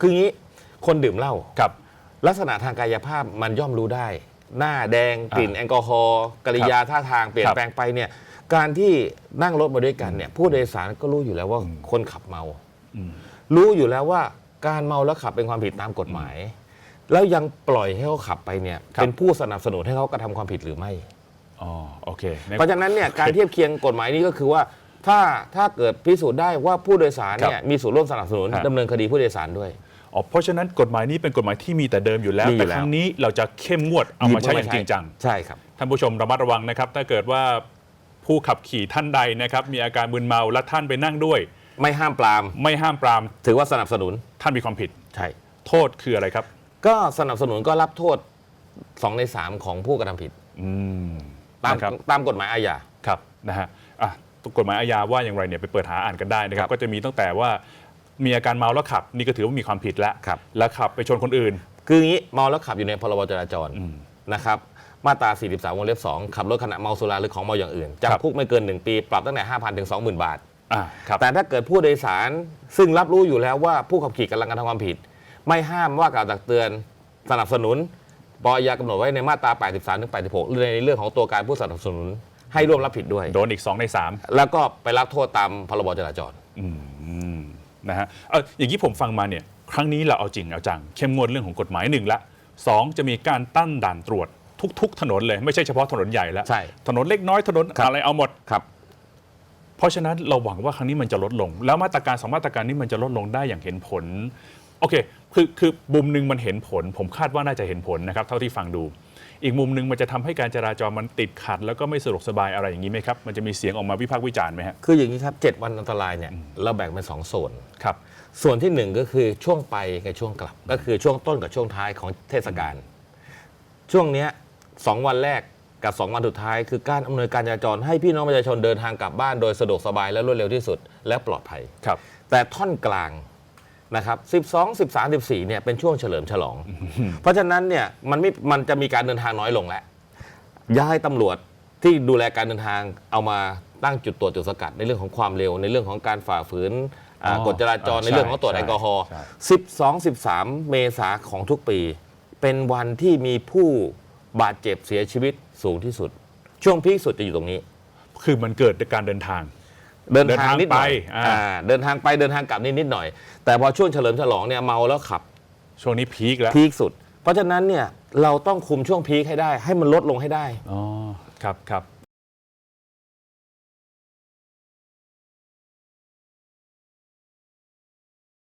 คืองี้คนดื่มเหล้าครับลักษณะทางกายภาพมันย่อมรู้ได้ หน้าแดงกลิ่นอ่าแอลกอฮอล์กริยาท่าทางเปลี่ยนครับแปลงไปเนี่ย การที่นั่งรถมาด้วยกันเนี่ย ผู้โดยสารก็รู้อยู่แล้วว่าคนขับเมาอืมรู้อยู่แล้วว่าการเมาแล้วขับเป็นความผิดตามกฎหมาย แล้วยังปล่อยให้เขาขับไปเนี่ยครับเป็นผู้สนับสนุนให้เขากระทำความผิดหรือไม่อ๋อโอเคในเพราะฉะนั้นเนี่ยการเทียบเคียงกฎหมายนี้ก็คือว่าถ้าถ้าเกิดพิสูจน์ได้ว่าผู้โดยสารเนี่ยมีส่วนร่วมสนับสนุนครับดำเนินคดีผู้โดยสารด้วย อ๋อเพราะฉะนั้นกฎหมายนี้เป็นกฎหมายที่มีแต่เดิมอยู่แล้ว มีอยู่แต่แล้ว ครั้งนี้เราจะเข้มงวดเอามาใช้อย่างจริงจัง ใช่ครับ ท่านผู้ชมระมัดระวังนะครับ ถ้าเกิดว่าผู้ขับขี่ท่านใดนะครับ มีอาการมึนเมาและท่านไปนั่งด้วย ไม่ห้ามปราม ไม่ห้ามปรามถือว่าสนับสนุน ท่านมีความผิด ใช่ โทษคืออะไรครับ ก็สนับสนุนก็รับโทษ 2 ใน 3 ของผู้กระทำผิด อืมตามนะครับ ตามกฎหมายอาญา ครับนะฮะอะกฎหมายอาญาว่าอย่างไรเนี่ยไปเปิดหาอ่านกันได้นะครับครับก็จะมีตั้งแต่ว่า มีอาการเมาแล้วขับ นี่ก็ถือว่ามีความผิดแล้วครับ แล้วขับไปชนคนอื่น คืออย่างนี้เมาแล้วขับอยู่ในพรบจราจรอืมนะครับมาตรา 43 วงเล็บ 2 ขับรถขณะเมาสุราหรือของเมาอย่างอื่นครับจำคุกไม่เกิน 1 ปี ปรับตั้งแต่ 5,000 ถึง 20,000 บาทอ่าครับแต่ถ้าเกิดผู้โดยสารซึ่งรับรู้อยู่แล้วว่าผู้ขับขี่กำลังกระทำความผิด ไม่ห้ามว่ากล่าวตักเตือนสนับสนุนปอยากำหนดไว้ในมาตรา 83 ถึง 86ในเรื่องของตัวการผู้สนับสนุน ให้ร่วมรับผิดด้วย โดนอีก 2 ใน 3 แล้วก็ไปรับโทษตามพรบจราจรอืม นะฮะเอออย่างนี้ผมฟังมาเนี่ยครั้งนี้เราเอาจริงเอาจัง เข้มงวดเรื่องของกฎหมายหนึ่งละสองจะมีการตั้งด่านตรวจทุก ๆ ถนนเลยไม่ใช่เฉพาะถนนใหญ่แล้วใช่ ถนนเล็กน้อยถนนครับอะไรเอาหมด ครับ เพราะฉะนั้นเราหวังว่าครั้งนี้มันจะลดลง แล้วมาตรการสองมาตรการนี้มันจะลดลงได้อย่างเห็นผล โอเคคือคือมุมหนึ่งมันเห็นผล ผมคาดว่าน่าจะเห็นผลนะครับเท่าที่ฟังดู อีกมุมหนึ่งมันจะทำให้การจราจรมันติดขัด แล้วก็ไม่สะดวกสบายอะไรอย่างนี้ไหมครับ มันจะมีเสียงออกมาวิพากษ์วิจารณ์ไหมฮะคืออย่างนี้ครับ 7 วันอันตรายเนี่ยเราแบ่งเป็นสองส่วนครับส่วนที่หนึ่งก็คือช่วงไปกับช่วงกลับ ก็คือช่วงต้นกับช่วงท้ายของเทศกาลช่วงเนี้ยสองวันแรกกับสองวันสุดท้ายคือการอำนวยการจราจรให้พี่น้องประชาชนเดินทางกลับบ้านโดยสะดวกสบายและรวดเร็วที่สุดและปลอดภัยครับแต่ท่อนกลาง นะครับ12 13 14เนี่ยเป็นช่วงเฉลิมฉลอง เพราะฉะนั้นเนี่ยมันไม่มันจะมีการเดินทางน้อยลงแล้วย้ายตำรวจที่ดูแลการเดินทางเอามาตั้งจุดตรวจจุดสกัดในเรื่องของความเร็วในเรื่องของการฝ่าฝืนอ่าอ๋อกฎจราจรอ่าในเรื่องของตรวจใช่แอลกอฮอล์ใช่12 13 เมษาของทุกปี เป็นวันที่มีผู้บาดเจ็บเสียชีวิตสูงที่สุด ช่วงพีคสุดจะอยู่ตรงนี้ คือมันเกิดจากการเดินทาง เดินเดินทาทางงนิดหน่อยไปอ่า อ่าเดินทางไปเดินทางกลับนิดนิดหน่อย แต่พอช่วงเฉลิมฉลองเนี่ยเมาแล้วขับ ช่วงนี้พีคแล้วพีคสุด เพราะฉะนั้นเนี่ยเราต้องคุมช่วงพีคให้ได้ ให้มันลดลงให้ได้ อ๋อครับครับ